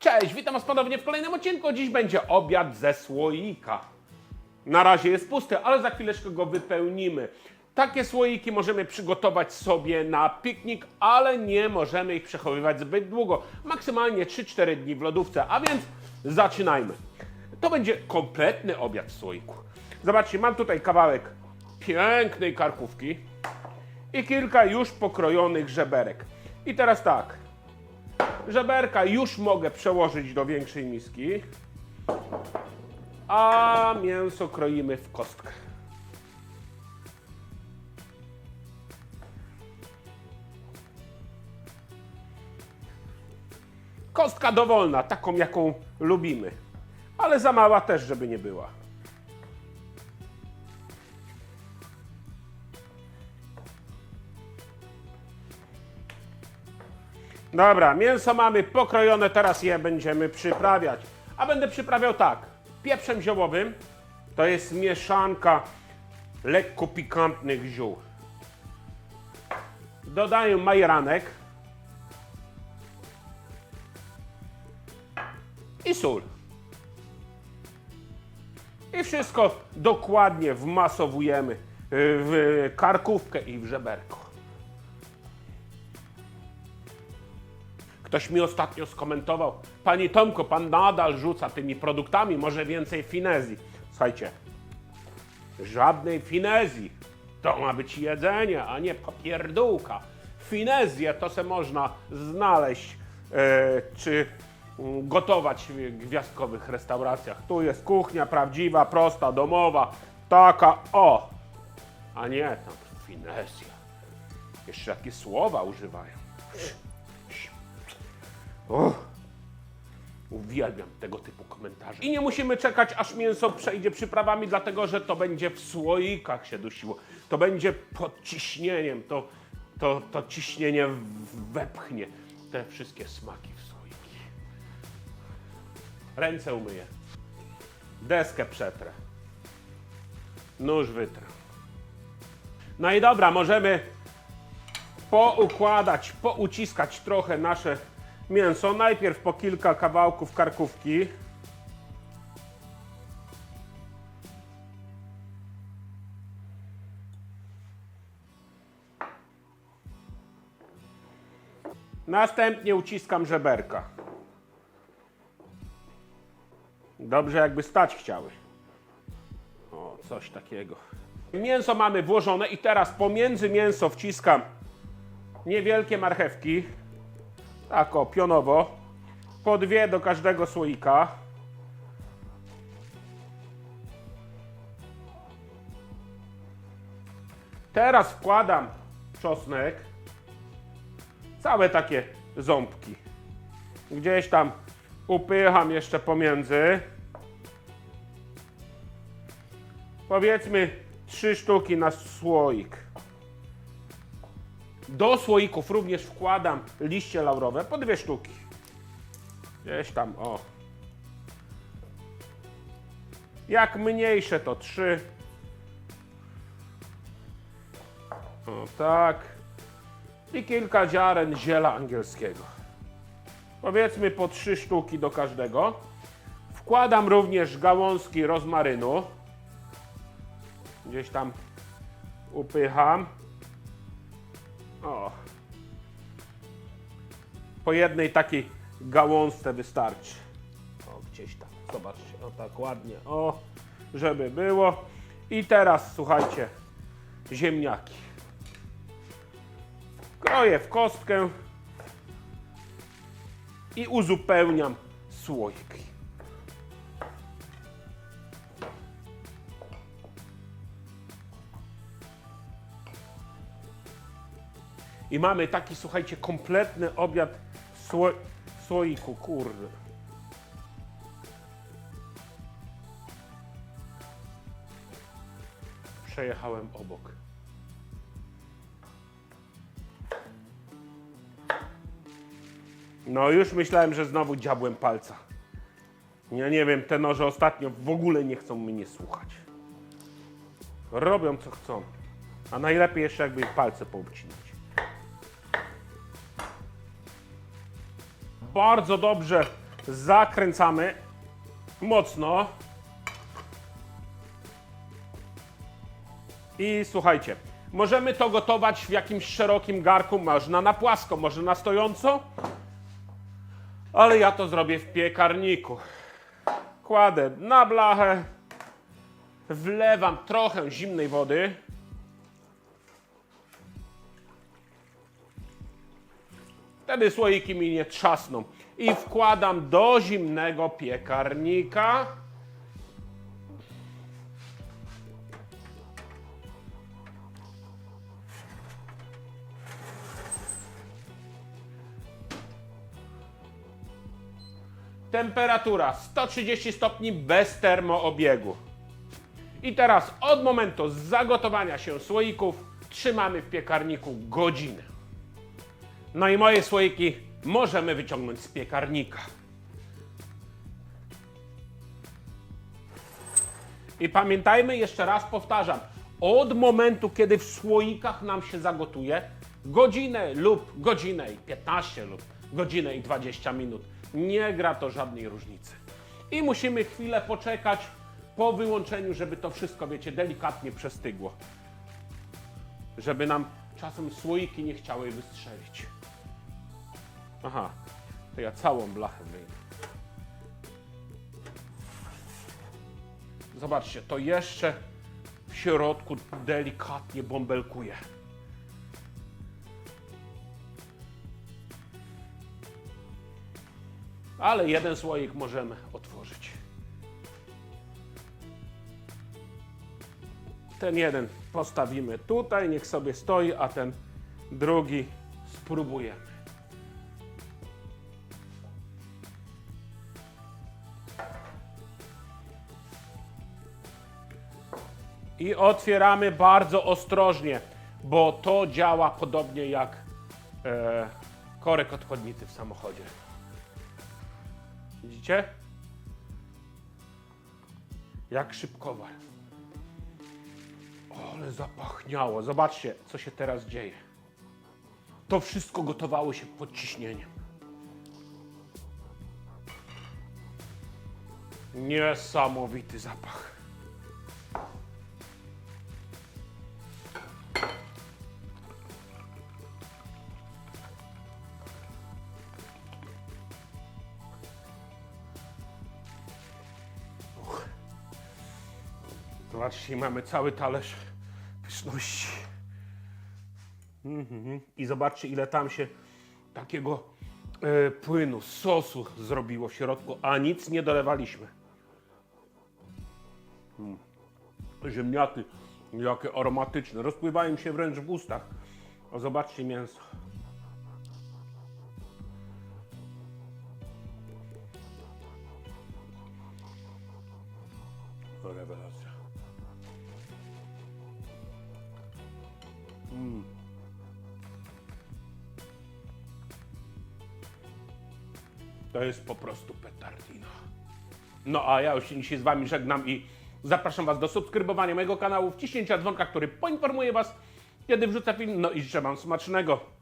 Cześć, witam Was ponownie w kolejnym odcinku. Dziś będzie obiad ze słoika. Na razie jest pusty, ale za chwileczkę go wypełnimy. Takie słoiki możemy przygotować sobie na piknik, ale nie możemy ich przechowywać zbyt długo. Maksymalnie 3-4 dni w lodówce, a więc zaczynajmy. To będzie kompletny obiad w słoiku. Zobaczcie, mam tutaj kawałek pięknej karkówki i kilka już pokrojonych żeberek. I teraz tak, żeberka już mogę przełożyć do większej miski, a mięso kroimy w kostkę. Kostka dowolna, taką jaką lubimy, ale za mała też, żeby nie była. Dobra, mięso mamy pokrojone, teraz je będziemy przyprawiać. A będę przyprawiał tak. Pieprzem ziołowym to jest mieszanka lekko pikantnych ziół. Dodaję majeranek i sól. I wszystko dokładnie wmasowujemy w karkówkę i w żeberko. Ktoś mi ostatnio skomentował, Panie Tomko, pan nadal rzuca tymi produktami, może więcej finezji. Słuchajcie, żadnej finezji. To ma być jedzenie, a nie papierdółka. Finezję to se można znaleźć, e, czy mm, gotować w gwiazdkowych restauracjach. Tu jest kuchnia prawdziwa, prosta, domowa, taka o, a nie tam finezja. Jeszcze jakie słowa używają. Uwielbiam tego typu komentarze. I nie musimy czekać, aż mięso przejdzie przyprawami, dlatego że to będzie w słoikach się dusiło. To będzie pod ciśnieniem. To, to, to ciśnienie wepchnie te wszystkie smaki w słoiki. Ręce umyję. Deskę przetrę. Nóż wytrę. No i dobra, możemy poukładać, pouciskać trochę nasze mięso. Najpierw po kilka kawałków karkówki. Następnie uciskam żeberka. Dobrze, jakby stać chciały. O, coś takiego. Mięso mamy włożone i teraz pomiędzy mięso wciskam niewielkie marchewki. Tak o, pionowo. Po dwie do każdego słoika. Teraz wkładam czosnek. Całe takie ząbki. Gdzieś tam upycham jeszcze pomiędzy. Powiedzmy trzy sztuki na słoik. Do słoików również wkładam liście laurowe, po dwie sztuki. Gdzieś tam, o. Jak mniejsze to trzy. O tak. I kilka ziaren ziela angielskiego. Powiedzmy po trzy sztuki do każdego. Wkładam również gałązki rozmarynu. Gdzieś tam upycham. O. Po jednej takiej gałązce wystarczy. O, gdzieś tam. Zobaczcie, o tak ładnie. O, żeby było. I teraz słuchajcie, ziemniaki. Kroję w kostkę i uzupełniam słoiki. I mamy taki, słuchajcie, kompletny obiad w sło w słoiku, kurde. Przejechałem obok. No już myślałem, że znowu dziabłem palca. Ja nie wiem, te noże ostatnio w ogóle nie chcą mnie słuchać. Robią co chcą. A najlepiej jeszcze jakby palce poobcinać. Bardzo dobrze Zakręcamy mocno. I słuchajcie, możemy to gotować w jakimś szerokim garku, można na płasko, może na stojąco, ale ja to zrobię w piekarniku. Kładę na blachę, wlewam trochę zimnej wody. Wtedy słoiki mi nie trzasną. I wkładam do zimnego piekarnika. Temperatura 130 stopni bez termoobiegu. I teraz od momentu zagotowania się słoików trzymamy w piekarniku godzinę. No i moje słoiki możemy wyciągnąć z piekarnika. I pamiętajmy, jeszcze raz powtarzam, od momentu, kiedy w słoikach nam się zagotuje, godzinę lub godzinę i 15 lub godzinę i 20 minut, nie gra to żadnej różnicy. I musimy chwilę poczekać po wyłączeniu, żeby to wszystko, wiecie, delikatnie przestygło. Żeby nam czasem słoiki nie chciały wystrzelić. Aha, to ja całą blachę wyjmę. Zobaczcie, to jeszcze w środku delikatnie bąbelkuje. Ale jeden słoik możemy otworzyć. Ten jeden postawimy tutaj, niech sobie stoi, a ten drugi spróbujemy. I otwieramy bardzo ostrożnie, bo to działa podobnie jak e, korek odchodnicy w samochodzie. Widzicie? Jak szybkowar. Ale zapachniało. Zobaczcie, co się teraz dzieje. To wszystko gotowało się pod ciśnieniem. Niesamowity zapach. Zobaczcie, mamy cały talerz pyszności. Mhm. I zobaczcie, ile tam się takiego e, płynu, sosu zrobiło w środku, a nic nie dolewaliśmy. Mm. Jakie aromatyczne, rozpływają się wręcz w ustach. O, zobaczcie mięso. To rewelacja. To jest po prostu petardina. No a ja już się dzisiaj z Wami żegnam i zapraszam Was do subskrybowania mojego kanału, wciśnięcia dzwonka, który poinformuje Was, kiedy wrzucę film. No i życzę Wam smacznego.